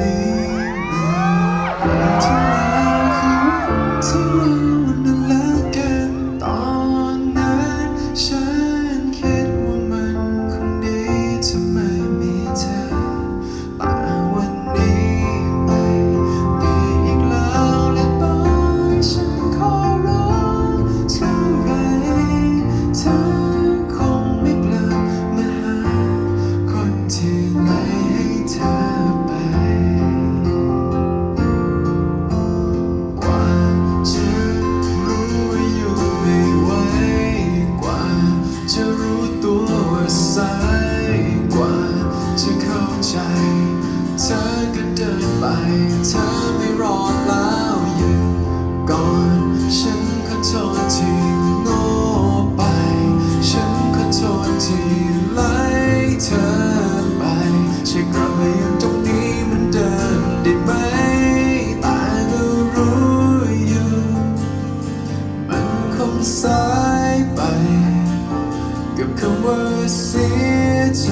You. งสายไป กับคำว่าเสียใจ